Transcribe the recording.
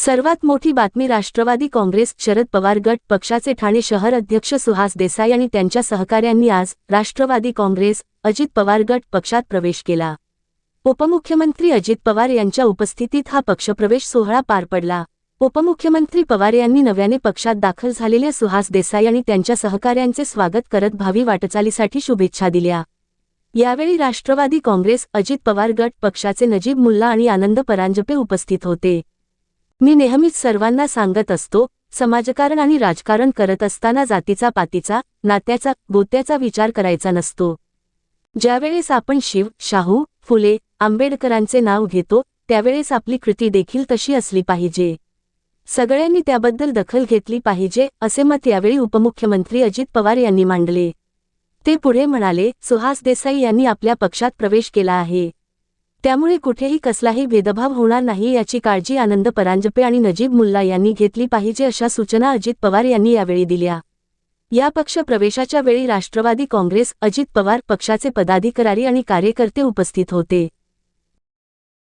सर्वात मोठी बातमी राष्ट्रवादी काँग्रेस शरद पवार गट पक्षाचे ठाणे शहर अध्यक्ष सुहास देसाई आणि त्यांच्या सहकाऱ्यांनी आज राष्ट्रवादी काँग्रेस अजित पवार गट पक्षात प्रवेश केला. उपमुख्यमंत्री अजित पवार यांच्या उपस्थितीत हा पक्षप्रवेश सोहळा पार पडला. उपमुख्यमंत्री पवार यांनी नव्याने पक्षात दाखल झालेल्या सुहास देसाई आणि त्यांच्या सहकाऱ्यांचे स्वागत करत भावी वाटचालीसाठी शुभेच्छा दिल्या. यावेळी राष्ट्रवादी काँग्रेस अजित पवार गट पक्षाचे नजीब मुल्ला आणि आनंद परांजपे उपस्थित होते. मी नेहमीच सर्वांना सांगत असतो समाजकारण आणि राजकारण करत असताना जातीचा पातीचा नात्याचा गोत्याचा विचार करायचा नसतो. ज्यावेळेस आपण शिव शाहू फुले आंबेडकरांचे नाव घेतो त्यावेळेस आपली कृती देखील तशी असली पाहिजे. सगळ्यांनी त्याबद्दल दखल घेतली पाहिजे असे मत यावेळी उपमुख्यमंत्री अजित पवार यांनी मांडले. ते पुढे म्हणाले सुहास देसाई यांनी आपल्या पक्षात प्रवेश केला आहे. त्यामुळे कुठेही कसलाही भेदभाव होणार नाही याची काळजी आनंद परांजपे आणि नजीब मुल्ला यांनी घेतली पाहिजे अशा सूचना अजित पवार यांनी यावेळी दिल्या. या पक्ष प्रवेशाच्या वेळी राष्ट्रवादी काँग्रेस अजित पवार पक्षाचे पदाधिकारी आणि कार्यकर्ते उपस्थित होते.